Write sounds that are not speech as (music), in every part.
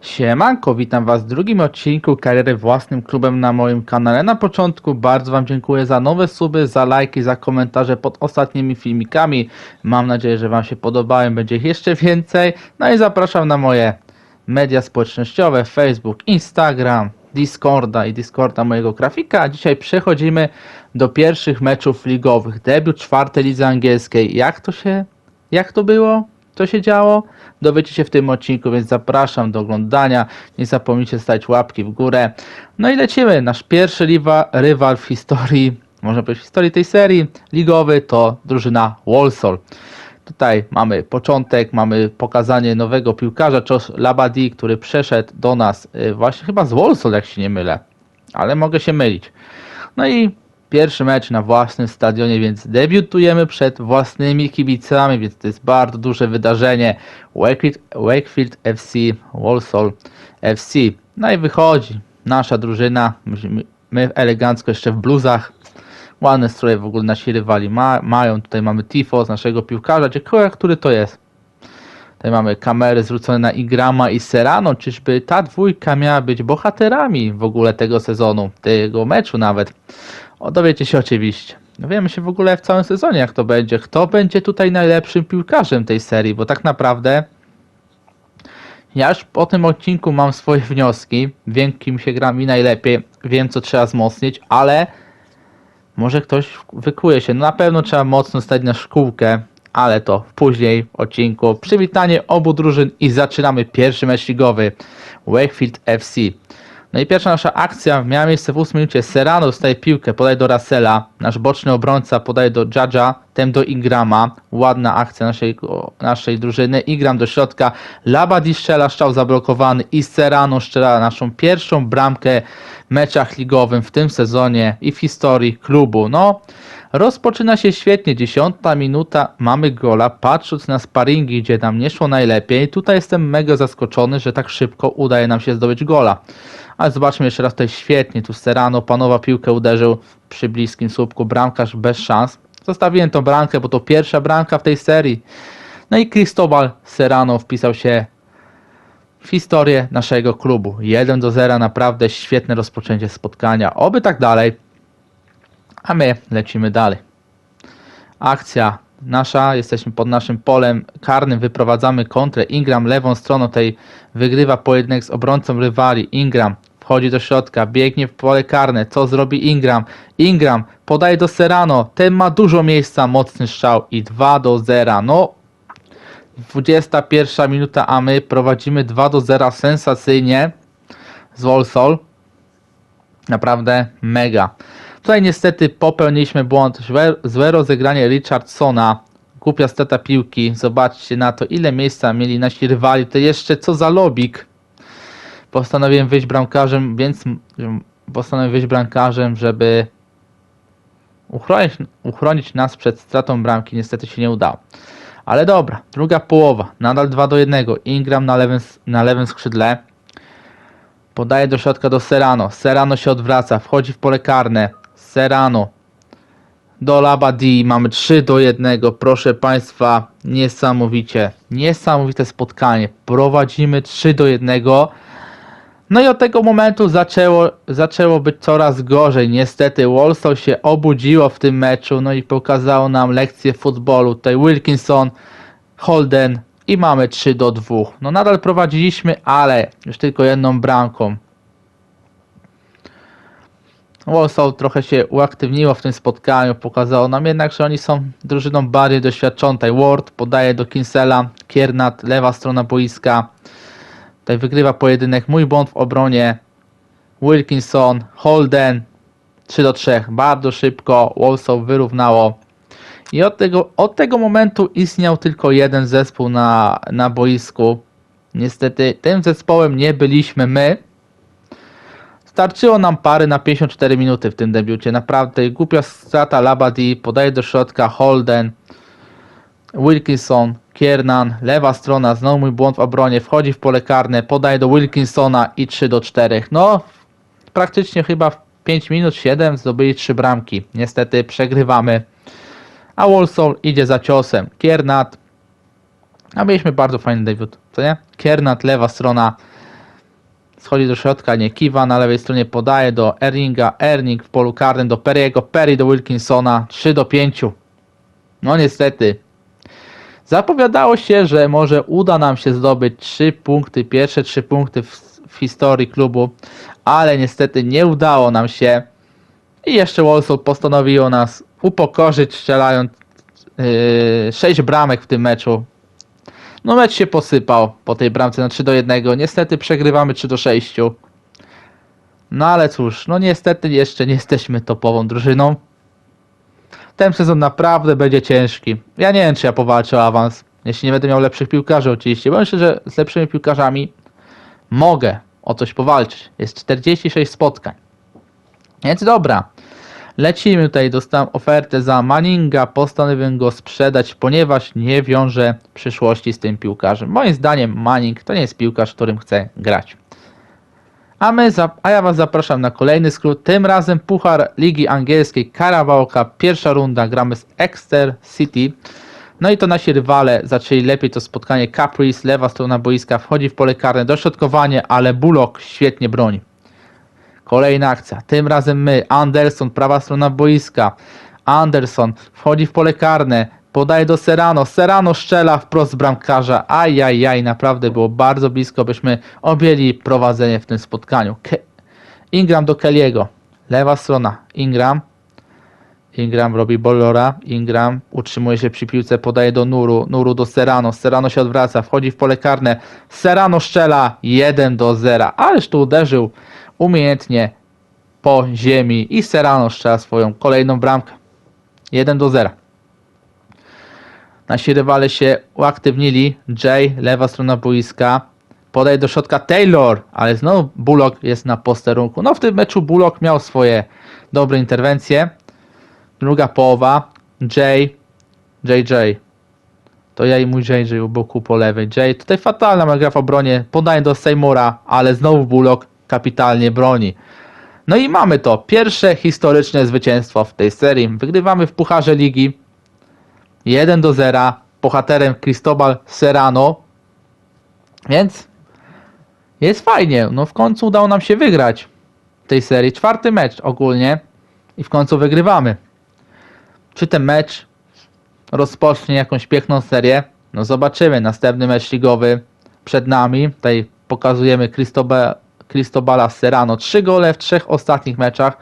Siemanko, witam Was w drugim odcinku kariery własnym klubem na moim kanale. Na początku bardzo Wam dziękuję za nowe suby, za lajki, za komentarze pod ostatnimi filmikami. Mam nadzieję, że Wam się podobają, będzie ich jeszcze więcej. No i zapraszam na moje media społecznościowe, Facebook, Instagram, Discorda i Discorda mojego grafika. Dzisiaj przechodzimy do pierwszych meczów ligowych. Debiut czwartej lidze angielskiej. Jak to się, jak to było? Co się działo? Dowiecie się w tym odcinku, więc zapraszam do oglądania. Nie zapomnijcie stać łapki w górę. No i lecimy. Nasz pierwszy liwa, rywal w historii, można powiedzieć w historii tej serii ligowy to drużyna Walsall. Tutaj mamy początek, mamy pokazanie nowego piłkarza, Josh Labadie, który przeszedł do nas y, właśnie chyba z Walsall, jak się nie mylę, ale mogę się mylić. No i pierwszy mecz na własnym stadionie, więc debiutujemy przed własnymi kibicami, więc to jest bardzo duże wydarzenie. Wakefield, Wakefield FC, Walsall FC. No i wychodzi nasza drużyna, my- elegancko jeszcze w bluzach, Ładne stroje w ogóle nasi rywali ma, mają. Tutaj mamy tifo z naszego piłkarza. Ciekawe, który to jest. Tutaj mamy kamery zwrócone na Igrama i Serrano. Czyżby ta dwójka miała być bohaterami w ogóle tego sezonu, tego meczu nawet? O, dowiecie się oczywiście. Dowiemy się w ogóle w całym sezonie, jak to będzie. Kto będzie tutaj najlepszym piłkarzem tej serii, bo tak naprawdę ja już po tym odcinku mam swoje (laughs) wnioski. Wiem, kim się gra mi najlepiej. Wiem, co trzeba wzmocnić, ale może ktoś wykuje się. No na pewno trzeba mocno stać na szkółkę, ale to później w odcinku. Przywitanie obu drużyn i zaczynamy pierwszy mecz ligowy. Wakefield FC. No i pierwsza nasza akcja miała miejsce w 8 minucie. Serrano dostaje piłkę, podaje do Russella. Nasz boczny obrońca podaje do Jadża, tem do Ingrama. Ładna akcja naszej, naszej drużyny. Ingram do środka. Labadi strzela, strzał zablokowany i Serrano strzela naszą pierwszą bramkę w meczach ligowym w tym sezonie i w historii klubu. No, rozpoczyna się świetnie. Dziesiąta minuta, mamy gola. Patrząc na sparingi, gdzie nam nie szło najlepiej, tutaj jestem mega zaskoczony, że tak szybko udaje nam się zdobyć gola. Ale zobaczmy jeszcze raz tutaj świetnie. Tu Serrano panowa piłkę uderzył przy bliskim słupku. Bramkarz bez szans. Zostawiłem tą bramkę, bo to pierwsza bramka w tej serii. No i Cristobal Serrano wpisał się w historię naszego klubu. 1 do 0, naprawdę świetne rozpoczęcie spotkania. Oby tak dalej. A my lecimy dalej. Akcja nasza, jesteśmy pod naszym polem karnym, wyprowadzamy kontrę. Ingram lewą stroną tej wygrywa pojedynek z obrońcą rywali. Ingram wchodzi do środka, biegnie w pole karne. Co zrobi Ingram? Ingram podaje do Serrano. Ten ma dużo miejsca, mocny strzał i 2 do 0. No, 21 minuta, a my prowadzimy 2 do 0 sensacyjnie z Walsall. Naprawdę mega. Tutaj niestety popełniliśmy błąd. Złe, rozegranie Richardsona. Głupia stata piłki. Zobaczcie na to, ile miejsca mieli nasi rywali. To jeszcze co za lobik. Postanowiłem wyjść bramkarzem, więc postanowiłem wyjść bramkarzem, żeby uchronić, uchronić nas przed stratą bramki. Niestety się nie udało. Ale dobra, druga połowa. Nadal 2 do 1. Ingram na lewym, na lewym skrzydle. Podaje do środka do Serrano. Serrano się odwraca, wchodzi w pole karne. Serrano do Labadi. Mamy 3 do 1. Proszę Państwa, niesamowicie, niesamowite spotkanie. Prowadzimy 3 do 1. No i od tego momentu zaczęło, zaczęło być coraz gorzej. Niestety Walsall się obudziło w tym meczu, no i pokazało nam lekcję futbolu. Tutaj Wilkinson, Holden i mamy 3 do 2. No nadal prowadziliśmy, ale już tylko jedną bramką. Walsall trochę się uaktywniło w tym spotkaniu, pokazało nam jednak, że oni są drużyną bardziej doświadczoną. Ward podaje do Kinsela, Kiernat, lewa strona boiska. Tutaj wygrywa pojedynek. Mój błąd w obronie. Wilkinson, Holden 3 do 3. Bardzo szybko Walsall wyrównało. I od tego, od tego momentu istniał tylko jeden zespół na, na boisku. Niestety tym zespołem nie byliśmy my. Starczyło nam pary na 54 minuty w tym debiucie. Naprawdę głupia strata Labadi, podaje do środka Holden, Wilkinson, Kiernan, lewa strona, znowu mój błąd w obronie, wchodzi w pole karne, podaje do Wilkinsona i 3 do 4. No, praktycznie chyba w 5 minut 7 zdobyli 3 bramki. Niestety przegrywamy. A Walsall idzie za ciosem. Kiernat. A mieliśmy bardzo fajny debiut, co nie? Kiernat, lewa strona. Schodzi do środka, nie kiwa, na lewej stronie podaje do Erlinga, Erling w polu karnym do Perry'ego, Perry do Wilkinsona, 3 do 5. No niestety. Zapowiadało się, że może uda nam się zdobyć 3 punkty, pierwsze 3 punkty w, w historii klubu, ale niestety nie udało nam się. I jeszcze Walsall postanowiło nas upokorzyć, strzelając yy, 6 bramek w tym meczu. No mecz się posypał po tej bramce na 3 do 1. Niestety przegrywamy 3 do 6. No ale cóż, no niestety jeszcze nie jesteśmy topową drużyną. Ten sezon naprawdę będzie ciężki. Ja nie wiem, czy ja powalczę o awans. Jeśli nie będę miał lepszych piłkarzy oczywiście, bo myślę, że z lepszymi piłkarzami mogę o coś powalczyć. Jest 46 spotkań. Więc dobra. Lecimy tutaj, dostałem ofertę za Manninga, postanowiłem go sprzedać, ponieważ nie wiąże przyszłości z tym piłkarzem. Moim zdaniem Manning to nie jest piłkarz, którym chcę grać. A, my a ja Was zapraszam na kolejny skrót, tym razem Puchar Ligi Angielskiej Carabao pierwsza runda, gramy z Exeter City. No i to nasi rywale zaczęli lepiej to spotkanie. Caprice, lewa strona boiska, wchodzi w pole karne, dośrodkowanie, ale Bullock świetnie broni. Kolejna akcja. Tym razem my. Anderson, prawa strona boiska. Anderson wchodzi w pole karne. Podaje do Serrano. Serrano strzela wprost bramkarza. Ajajaj, naprawdę było bardzo blisko, byśmy objęli prowadzenie w tym spotkaniu. Ke Ingram do Kelly'ego. Lewa strona. Ingram. Ingram robi Bolora. Ingram utrzymuje się przy piłce, podaje do Nuru. Nuru do Serrano. Serrano się odwraca, wchodzi w pole karne. Serrano strzela 1 do 0. Ależ tu uderzył umiejętnie po ziemi i Serrano strzela swoją kolejną bramkę. 1 do 0. Nasi rywale się uaktywnili. Jay, lewa strona boiska. Podaje do środka Taylor, ale znowu Bullock jest na posterunku. No w tym meczu Bullock miał swoje dobre interwencje. Druga połowa. Jay, JJ. To ja i mój JJ u boku po lewej. Jay tutaj fatalna gra w obronie. Podaje do Seymoura, ale znowu Bullock kapitalnie broni. No i mamy to. Pierwsze historyczne zwycięstwo w tej serii. Wygrywamy w Pucharze Ligi 1 do 0. Bohaterem Cristobal Serrano. Więc jest fajnie. No w końcu udało nam się wygrać tej serii. Czwarty mecz ogólnie i w końcu wygrywamy. Czy ten mecz rozpocznie jakąś piękną serię? No zobaczymy. Następny mecz ligowy przed nami. Tutaj pokazujemy Cristobal Cristobala Serrano. Trzy gole w trzech ostatnich meczach.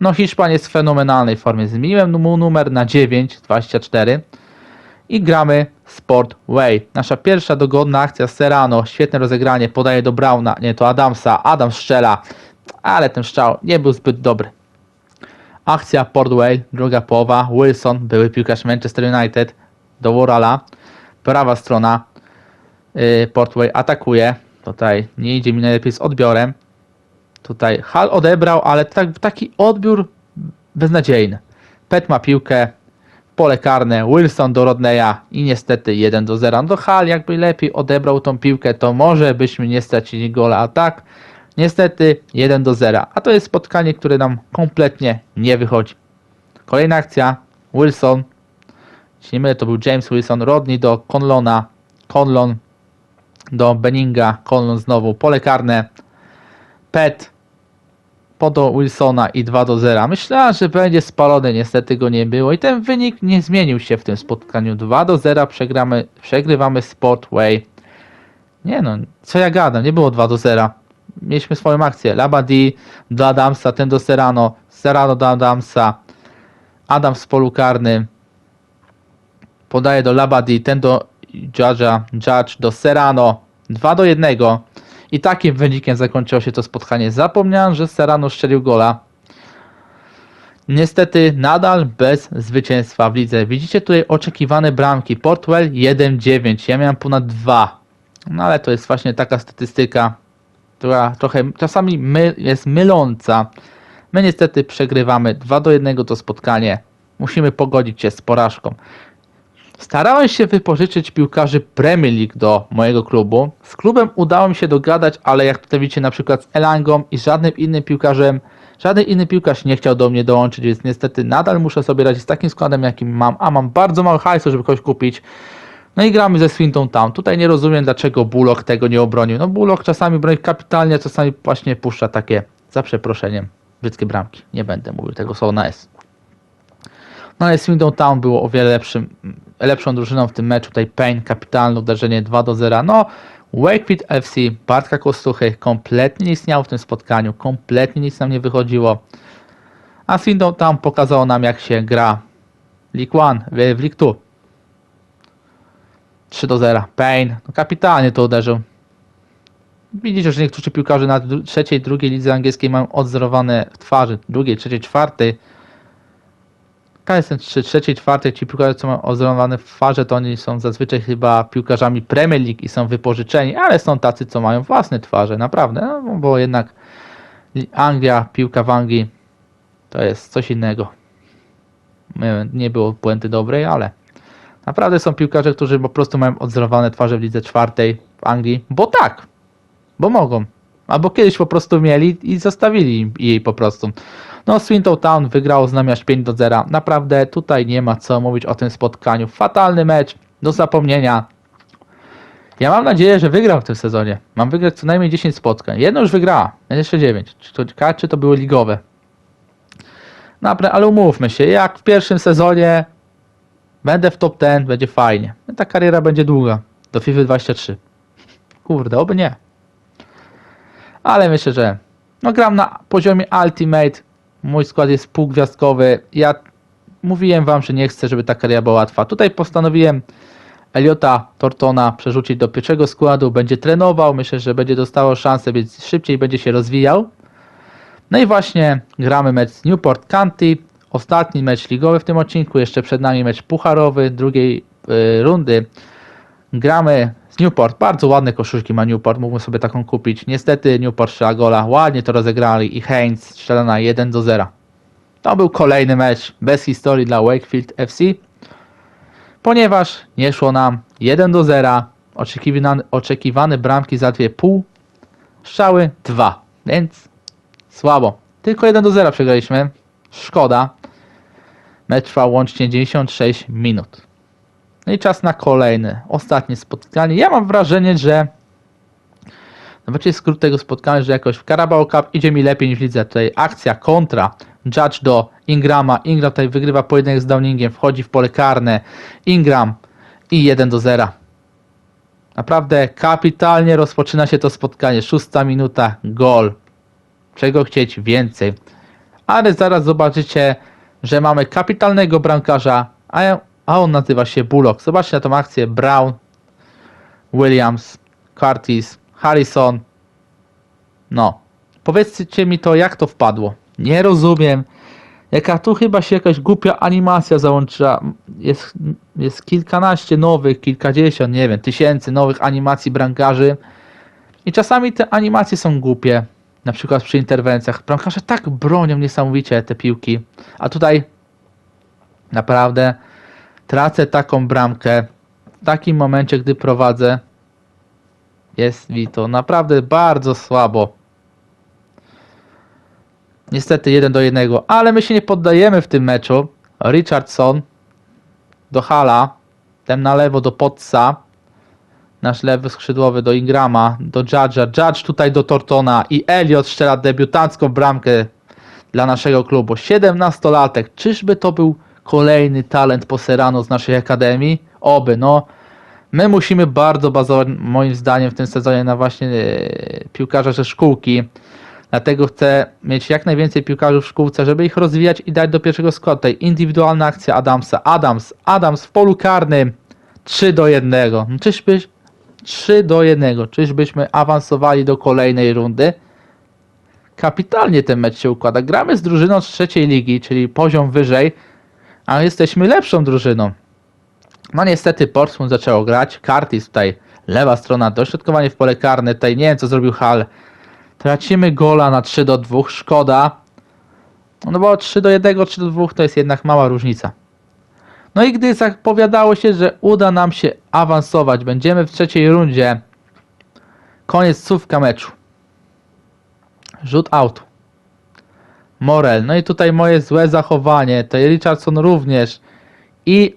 No Hiszpan jest w fenomenalnej formie. Zmieniłem mu numer na 9, 24 i gramy Sport Way. Nasza pierwsza dogodna akcja Serrano. Świetne rozegranie. Podaje do Brauna. Nie, to Adamsa. Adam strzela. Ale ten strzał nie był zbyt dobry. Akcja Portway, druga połowa. Wilson, były piłkarz Manchester United do Worala. Prawa strona. Yy, Portway atakuje. Tutaj nie idzie mi najlepiej z odbiorem. Tutaj Hal odebrał, ale tak, taki odbiór beznadziejny. Pet ma piłkę, pole karne, Wilson do Rodneya i niestety 1 do 0. No Hal jakby lepiej odebrał tą piłkę, to może byśmy nie stracili gola, a tak niestety 1 do 0. A to jest spotkanie, które nam kompletnie nie wychodzi. Kolejna akcja, Wilson, jeśli nie mylę, to był James Wilson, Rodney do Conlona, Conlon do Benninga, Conlon znowu, pole karne, Pet, po do Wilsona i 2 do 0. Myślałem, że będzie spalony, niestety go nie było i ten wynik nie zmienił się w tym spotkaniu. 2 do 0 przegramy, przegrywamy Sportway. Nie no, co ja gadam, nie było 2 do 0. Mieliśmy swoją akcję. Labadi do Adamsa, ten do Serrano, Serrano do Adamsa, Adams w polu karnym, podaje do Labadi, ten do Judge'a, Judge do Serrano, 2 do 1. I takim wynikiem zakończyło się to spotkanie. Zapomniałem, że Serrano strzelił gola. Niestety nadal bez zwycięstwa w lidze. Widzicie tutaj oczekiwane bramki. Portwell 1-9. Ja miałem ponad 2. No ale to jest właśnie taka statystyka, która trochę czasami jest myląca. My niestety przegrywamy 2 do 1 to spotkanie. Musimy pogodzić się z porażką. Starałem się wypożyczyć piłkarzy Premier League do mojego klubu. Z klubem udało mi się dogadać, ale jak tutaj widzicie na przykład z Elangą i żadnym innym piłkarzem, żaden inny piłkarz nie chciał do mnie dołączyć, więc niestety nadal muszę sobie radzić z takim składem, jakim mam, a mam bardzo mało hajsu, żeby kogoś kupić. No i gramy ze Swinton Town. Tutaj nie rozumiem, dlaczego Bullock tego nie obronił. No Bullock czasami broni kapitalnie, a czasami właśnie puszcza takie, za przeproszeniem, brzydkie bramki. Nie będę mówił tego słowa na S. No ale Swindon Town było o wiele lepszym, lepszą drużyną w tym meczu. Tutaj Payne, kapitalne uderzenie 2 do 0. No, Wakefield FC, Bartka Kostuchy, kompletnie nie istniało w tym spotkaniu. Kompletnie nic nam nie wychodziło. A Swindon Town pokazało nam, jak się gra League One, w, w League Two. 3 do 0. Payne, no kapitalnie to uderzył. Widzicie, że niektórzy piłkarze na trzeciej, drugiej lidze angielskiej mają odzorowane twarzy. Drugiej, trzeciej, czwartej. KSN 3, trzeciej, czwartej, ci piłkarze, co mają odzorowane twarze, to oni są zazwyczaj chyba piłkarzami Premier League i są wypożyczeni, ale są tacy, co mają własne twarze, naprawdę, no, bo jednak Anglia, piłka w Anglii to jest coś innego. Nie było puenty dobrej, ale naprawdę są piłkarze, którzy po prostu mają odzorowane twarze w lidze czwartej w Anglii, bo tak, bo mogą. Albo kiedyś po prostu mieli i zostawili jej po prostu. No, Swinton Town wygrało z nami aż 5 do 0. Naprawdę tutaj nie ma co mówić o tym spotkaniu. Fatalny mecz, do zapomnienia. Ja mam nadzieję, że wygram w tym sezonie. Mam wygrać co najmniej 10 spotkań. Jedno już wygrała, jeszcze 9. Czy to, czy to były ligowe? Naprawdę, ale umówmy się, jak w pierwszym sezonie będę w top 10, będzie fajnie. No, Ta kariera będzie długa, do FIFA 23. Kurde, oby nie. Ale myślę, że no gram na poziomie Ultimate. Mój skład jest półgwiazdkowy. Ja mówiłem wam, że nie chcę, żeby ta kariera była łatwa. Tutaj postanowiłem Eliota Tortona przerzucić do pierwszego składu. Będzie trenował. Myślę, że będzie dostało szansę, więc szybciej będzie się rozwijał. No i właśnie gramy mecz z Newport County. Ostatni mecz ligowy w tym odcinku. Jeszcze przed nami mecz pucharowy drugiej y, rundy. Gramy Newport. Bardzo ładne koszulki ma Newport. Mógłbym sobie taką kupić. Niestety Newport strzela gola. Ładnie to rozegrali i Heinz strzela na 1 do 0. To był kolejny mecz bez historii dla Wakefield FC. Ponieważ nie szło nam 1 do 0. Oczekiwane, oczekiwane bramki za 2,5. Strzały 2. Więc słabo. Tylko 1 do 0 przegraliśmy. Szkoda. Mecz trwał łącznie 96 minut. No i czas na kolejne, ostatnie spotkanie. Ja mam wrażenie, że zobaczcie skrót tego spotkania, że jakoś w Carabao Cup idzie mi lepiej niż w lidze. Tutaj akcja kontra, Judge do Ingrama. Ingram tutaj wygrywa pojedynek z Downingiem, wchodzi w pole karne. Ingram i 1 do 0. Naprawdę kapitalnie rozpoczyna się to spotkanie. Szósta minuta, gol. Czego chcieć więcej. Ale zaraz zobaczycie, że mamy kapitalnego bramkarza, a, a on nazywa się Bullock. Zobaczcie na tą akcję. Brown, Williams, Curtis, Harrison. No. Powiedzcie mi to, jak to wpadło. Nie rozumiem. Jaka tu chyba się jakaś głupia animacja załączyła. Jest, jest kilkanaście nowych, kilkadziesiąt, nie wiem, tysięcy nowych animacji brankarzy. I czasami te animacje są głupie. Na przykład przy interwencjach. Bramkarze tak bronią niesamowicie te piłki. A tutaj naprawdę tracę taką bramkę w takim momencie, gdy prowadzę. Jest mi to naprawdę bardzo słabo. Niestety 1 do 1, ale my się nie poddajemy w tym meczu. Richardson do Hala, ten na lewo do Potsa, nasz lewy skrzydłowy do Ingrama, do Judge'a, Judge tutaj do Tortona i Elliot strzela debiutancką bramkę dla naszego klubu. 17-latek, czyżby to był kolejny talent Poserano z naszej akademii? Oby, no. My musimy bardzo bazować, moim zdaniem, w tym sezonie na właśnie e, piłkarza ze szkółki. Dlatego chcę mieć jak najwięcej piłkarzy w szkółce, żeby ich rozwijać i dać do pierwszego składu. Tutaj indywidualna akcja Adamsa. Adams, Adams w polu karnym 3 do 1. No Czyżbyś 3 do 1. Czyżbyśmy awansowali do kolejnej rundy? Kapitalnie ten mecz się układa. Gramy z drużyną z trzeciej ligi, czyli poziom wyżej, a jesteśmy lepszą drużyną. No niestety Portsmouth zaczęło grać. Curtis tutaj, lewa strona, dośrodkowanie w pole karne. Tutaj nie wiem co zrobił Hall. Tracimy gola na 3 do 2, szkoda. No bo 3 do 1, 3 do 2 to jest jednak mała różnica. No i gdy zapowiadało się, że uda nam się awansować, będziemy w trzeciej rundzie. Koniec słówka meczu. Rzut autu. Morel. No i tutaj moje złe zachowanie. Tutaj Richardson również. I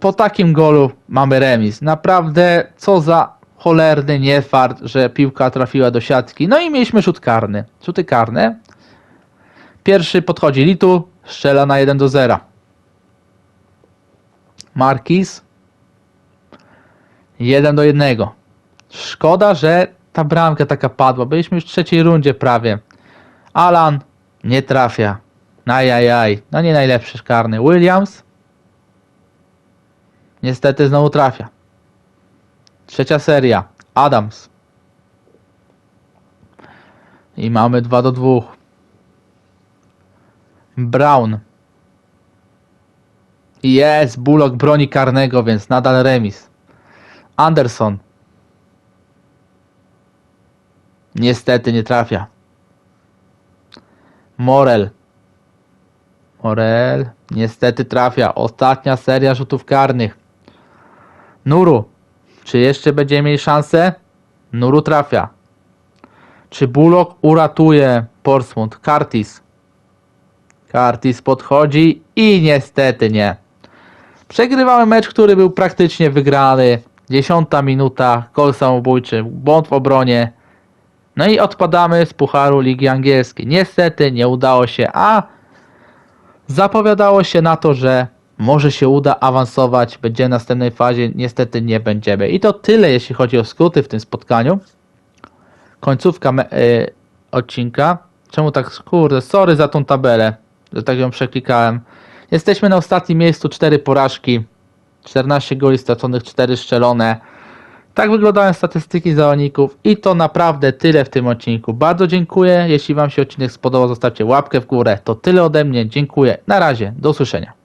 po takim golu mamy remis. Naprawdę, co za cholerny niefart, że piłka trafiła do siatki. No i mieliśmy rzut karny. Rzuty karne. Pierwszy podchodzi Litu, strzela na 1 do 0. Marquis 1 do 1. Szkoda, że ta bramka taka padła. Byliśmy już w trzeciej rundzie prawie. Alan nie trafia. Ajajaj. No nie najlepszy karny. Williams niestety znowu trafia. Trzecia seria. Adams. I mamy 2 do 2. Brown. Jest, Bullock broni karnego, więc nadal remis. Anderson. Niestety nie trafia. Morel. Morel. Niestety trafia. Ostatnia seria rzutów karnych. Nuru. Czy jeszcze będziemy mieli szansę? Nuru trafia. Czy Bullock uratuje Portsmouth? Curtis. Curtis podchodzi i niestety nie. Przegrywamy mecz, który był praktycznie wygrany. Dziesiąta minuta, gol samobójczy, błąd w obronie. No i odpadamy z Pucharu Ligi Angielskiej. Niestety nie udało się, a zapowiadało się na to, że może się uda awansować, będzie w następnej fazie. Niestety nie będziemy. I to tyle, jeśli chodzi o skróty w tym spotkaniu. Końcówka y, odcinka. Czemu tak, kurde, sorry za tą tabelę, że tak ją przeklikałem. Jesteśmy na ostatnim miejscu, 4 porażki, 14 goli straconych, 4 strzelone. Tak wyglądają statystyki zawodników i to naprawdę tyle w tym odcinku. Bardzo dziękuję. Jeśli Wam się odcinek spodobał, zostawcie łapkę w górę. To tyle ode mnie. Dziękuję. Na razie. Do usłyszenia.